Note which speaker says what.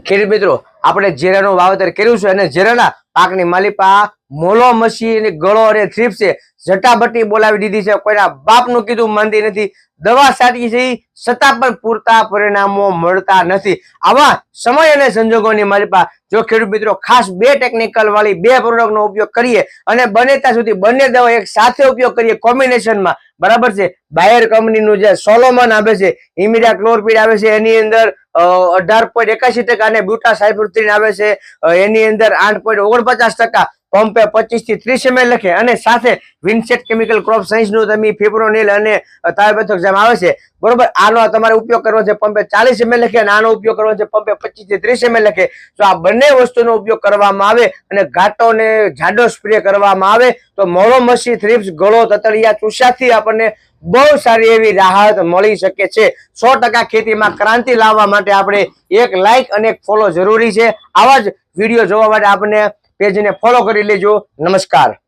Speaker 1: ખેડૂત મિત્રો, આપણે જીરાનું વાવેતર કર્યું છે અને જીરાના પાકની માલિપા, મોલો મસી ગળો અને થ્રીપ છે. જટાબટી બોલાવી દીધી છે. કોઈના બાપનું કીધું માનતી નથી. દવા સાચી છે છતાં પણ પૂરતા પરિણામો મળતા નથી. આવા સમય અને સંજોગોની મારી પાસે જો ખેડૂત મિત્રો, ખાસ બે ટેકનિકલ વાળી બે પ્રોડક્ટનો ઉપયોગ કરીએ અને બને ત્યાં સુધી બંને દવા એક સાથે ઉપયોગ કરીએ કોમ્બિનેશનમાં બરાબર છે? બાયર કંપનીનું જે સોલોમન આવે છે ઇમિડા ક્લોરપીડ આવે છે, એની અંદર અઢાર પોઈન્ટ એકાસી ટકા અને બ્યુટા સાયફ્રુત્રીન આવે છે એની અંદર આઠ પોઈન્ટ ઓગણપચાસ ટકા પંપે પચીસથી ત્રીસ એમએલ લખે અને સાથે વિન્સેટ કેમિકલ ક્રોપ સાયન્સનું તમે ફિબ્રોનિલ અને થાયોપેથોક્ઝામ આવે છે, બરોબર? આનો તમારે ઉપયોગ કરવો છે પંપે ચાલીસ એમએલ લખે અને આનો ઉપયોગ કરવો છે પંપે પચીસથી ત્રીસ એમએલ લખે. તો આ બંને વસ્તુનો ઉપયોગ કરવામાં આવે અને ઘાટોને જાડો સ્પ્રે કરવામાં આવે. તો મોળો મસી થ્રીપ્સ ગળો, તતળિયા, ચૂસાથી આપણને બહુ સારી એવી રાહત મળી શકે છે. સો ટકા ખેતીમાં ક્રાંતિ લાવવા માટે આપણે એક લાઈક અને એક ફોલો જરૂરી છે. આવા જ વીડિયો જોવા માટે આપણે પેજને ફોલો કરી લેજો. નમસ્કાર.